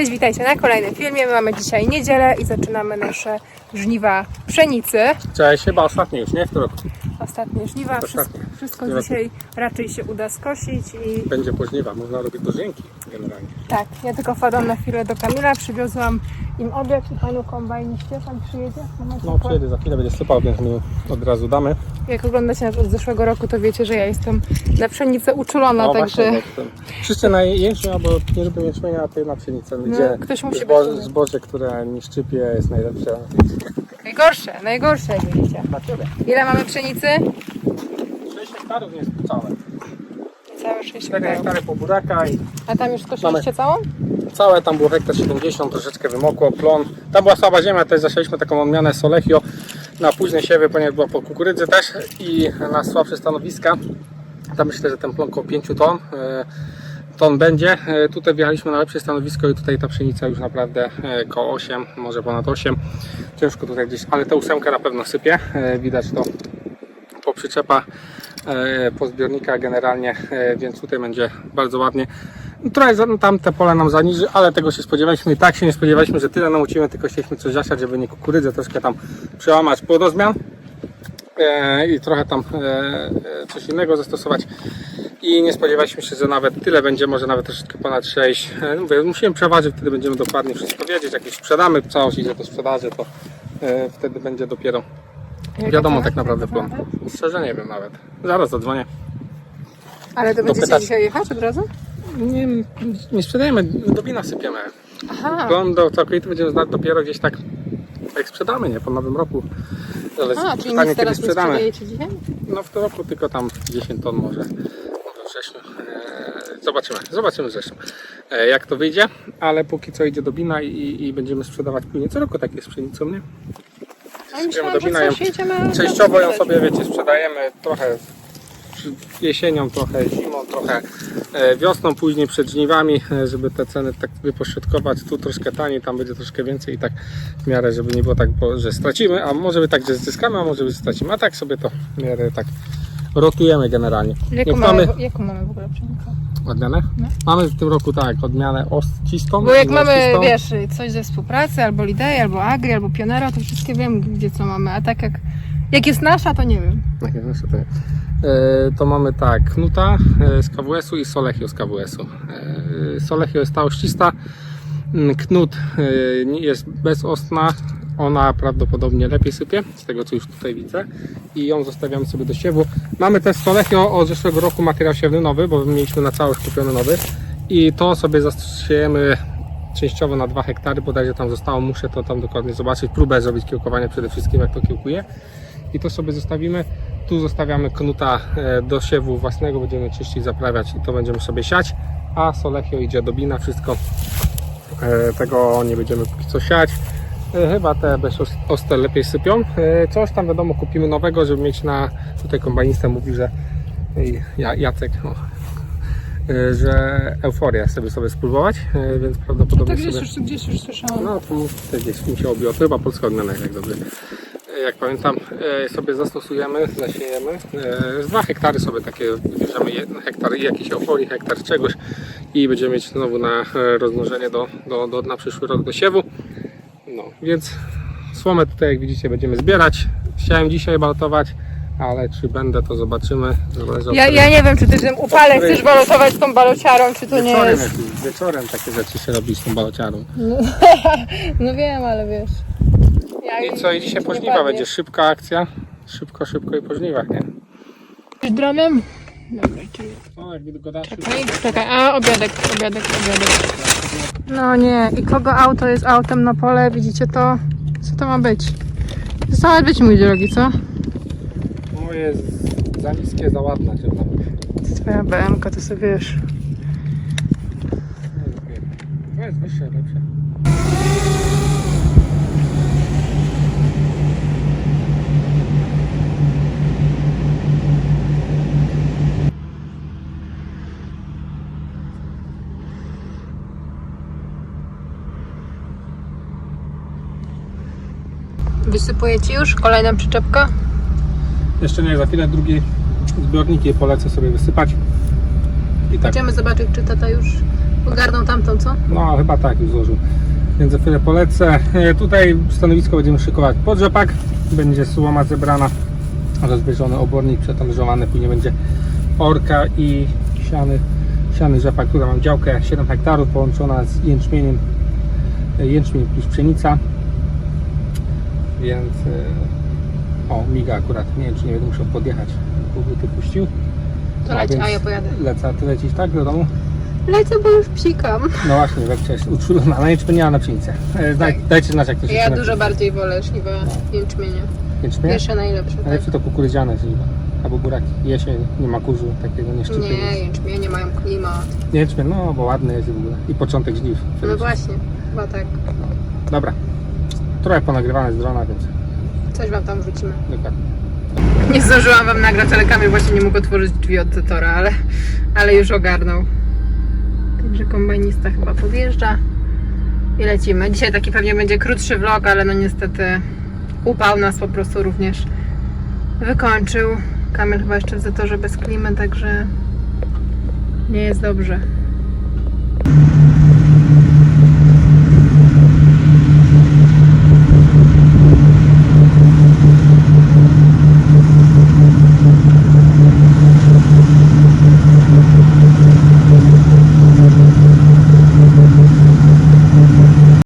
Entonces Witajcie na kolejnym filmie. My mamy dzisiaj niedzielę i zaczynamy nasze żniwa pszenicy. Cześć, chyba ostatni już, nie? W tym roku. Ostatnie żniwa. Wszystko, Ostatnie. wszystko Teraz- dzisiaj raczej się uda skosić i Będzie pożniwa, można robić dożynki generalnie. tak, ja tylko wpadłam na chwilę do Kamila, przywiozłam im obiad i panu kombajniście pan przyjedzie. No przyjedzie za chwilę, będzie sypał, więc my od razu damy. Jak oglądacie nas od zeszłego roku, to wiecie, że ja jestem na pszenicę uczulona, No także właśnie, ten- Wszyscy na jęczmień, albo nie lubię jęczmienia, a ty na pszenicę, gdzie Ktoś musi zboże, być. zboże, które nie szczypie jest najlepsze. najgorsze, najgorsze jak widzicie. Ile mamy pszenicy? 6 hektarów nie jest całe. Całe 6 4 hektarów. hektary po buraka i A tam już skosiliście całą? całe, tam było hektar 70, troszeczkę wymokło, plon. Tam była słaba ziemia, też zasialiśmy taką odmianę Solechio na późne siewy, ponieważ była po kukurydzy też i na słabsze stanowiska. Tam myślę, że ten plon około 5 ton. e, Ton będzie. E, Tutaj wjechaliśmy na lepsze stanowisko i tutaj ta pszenica już naprawdę e, koło 8, może ponad 8. Ciężko tutaj gdzieś, ale ta ósemka na pewno sypie. E, Widać to po przyczepach, e, po zbiornikach generalnie, więc tutaj będzie bardzo ładnie. Trochę tam te pole nam zaniży, ale tego się spodziewaliśmy i tak się nie spodziewaliśmy, że tyle namucimy, tylko chcieliśmy coś zasiać, żeby nie kukurydzę troszkę tam przełamać płodozmian i trochę tam coś innego zastosować i nie spodziewaliśmy się, że nawet tyle będzie, może nawet troszeczkę ponad 6. E, no mówię, musimy przeważyć, wtedy będziemy dokładnie wszystko wiedzieć, jak już sprzedamy całość, idzie do sprzedaży, to e, wtedy będzie dopiero wiadomo tak naprawdę plon. Szczerze nie wiem nawet. Zaraz zadzwonię. Ale to będziecie Dopytać. dzisiaj jechać od razu? Nie, nie sprzedajemy, do wina sypiemy. Aha. Plon do całkowity będziemy znać dopiero gdzieś tak jak sprzedamy, nie? Po nowym roku. A, czyli pytanie, nic teraz kiedy nie sprzedamy. sprzedajecie dzisiaj? No w tym roku tylko tam 10 ton może. Wrześniu. Eee, zobaczymy, zobaczymy wrześniu. E, jak to wyjdzie, ale póki co idzie do bina i, i będziemy sprzedawać później. Co roku tak jest z pszenicą, nie? Myślałam, ją-. Częściowo ją sobie, wiecie, sprzedajemy trochę jesienią, trochę zimą, trochę e, wiosną, później przed żniwami, e, żeby te ceny tak wypośrodkować. Tu troszkę taniej, tam będzie troszkę więcej i tak w miarę, żeby nie było tak, że stracimy, a może być tak, że zyskamy, a może że stracimy. A tak sobie to w miarę tak rotujemy generalnie. Jaką Jak mamy, mamy jaką mamy w ogóle pszenicę? odmianę? No. Mamy w tym roku tak, odmianę ostcistą. Bo jak mamy, wiesz, coś ze współpracy, albo Lidei, albo Agri, albo Pionera, to wszystkie wiem, gdzie co mamy. A tak jak, jak jest nasza, to nie wiem. Tak, jak myślę, to, nie. E, to mamy tak, Knuta e, z KWS-u i Solechio z KWS-u. E, Solechio jest ta oścista, mm, Knut e, nie- jest bezostna, ona prawdopodobnie lepiej sypie, z tego co już tutaj widzę i ją zostawiamy sobie do siewu. Mamy też Solechio od zeszłego roku materiał siewny nowy, bo mieliśmy na całość kupiony nowy i to sobie zasiejemy częściowo na 2 hektary, bodajże tam zostało, muszę to tam dokładnie zobaczyć, próbę zrobić kiełkowania przede wszystkim jak to kiełkuje i to sobie zostawimy. Tu zostawiamy knuta e, do siewu własnego, będziemy czyścić, zaprawiać i to będziemy sobie siać, a solechio idzie do bina, wszystko e, tego nie będziemy póki co siać. E, Chyba te bez os- ostre lepiej sypią. E, Coś tam wiadomo kupimy nowego, żeby mieć na tutaj kombajnista mówi, że Jacek, o, e, że euforia sobie sobie spróbować, więc prawdopodobnie To gdzieś sobie... już, gdzieś już słyszałam. No to tutaj gdzieś mi się obiło. To chyba polska odmiana, jak dobrze. Jak pamiętam, sobie zastosujemy, zasiejemy. Z dwa hektary sobie takie bierzemy jeden hektar i jakiś euforii, hektar czegoś i będziemy mieć znowu na rozmnożenie do, do, do, na przyszły rok do siewu. No, więc słomę tutaj jak widzicie będziemy zbierać. Chciałem dzisiaj balotować, ale czy będę to zobaczymy. Zależy od Ja, ja nie wiem, czy ty tym upale której- chcesz balotować z tą balociarą, czy to nie wieczorem, jest. jakimś- wieczorem takie rzeczy się robi z tą balociarą. No wiem, ale wiesz. Ja I co, i dzisiaj pożniwa padnie. będzie szybka akcja. Szybko, szybko i po żniwach, nie? Z dronem? Dobra, czyli O, jak go dasz Czekaj, czekaj, a obiadek, obiadek, obiadek. No nie, i kogo auto jest autem na pole, widzicie to? Co to ma być? Ma być mój drogi, co? Moje jest za niskie, za ładne, czy tam. Twoja BMK, to sobie wiesz. To jest wyższe, lepsze. Wysypuję ci już kolejna przyczepka. Jeszcze nie, za chwilę drugi zbiornik je polecę sobie wysypać. I tak, Idziemy zobaczyć, czy tata już Ogarną tamtą, co? No, chyba tak już złożył. Więc za chwilę polecę. E, Tutaj stanowisko będziemy szykować pod rzepak. Będzie słoma zebrana, rozbieżony obornik przetanżowany, później będzie orka i siany, siany rzepak. Tutaj mam działkę 7 hektarów połączona z jęczmieniem. E, Jęczmień plus pszenica. Więc e, o, miga akurat. Nie wiem, czy nie będę musiał podjechać. Google ty puścił. To No, leć, a ja pojadę. Lecę, a ty lecisz tak do domu? Lecę, bo już psikam. No właśnie, Webcia jest uczulona na jęczmienia, a na pszenicę. E, Daj, Tak. Dajcie znać, jak to się Ja dużo bardziej wolę żniwa jęczmienia. Jęczmień? Pierwsze najlepsze, tak? Najlepsze to kukurydziane żniwa. Albo buraki. Jesień, nie ma kurzu, takiego nie szczypie. Nie, jęczmienie mają klimat. Jęczmień, no bo ładny jest w ogóle. I początek żniw. No właśnie, chyba tak. Dobra. Trochę ponagrywane z drona, więc Coś wam tam wrzucimy. dokładnie. Nie zdążyłam wam nagrać, ale Kamil właśnie nie mógł otworzyć drzwi od Zetora, ale, ale już ogarnął. Także kombajnista chyba podjeżdża i lecimy. Dzisiaj taki pewnie będzie krótszy vlog, ale no niestety upał nas po prostu również wykończył. Kamil chyba jeszcze w Zetorze bez klimy, także nie jest dobrze.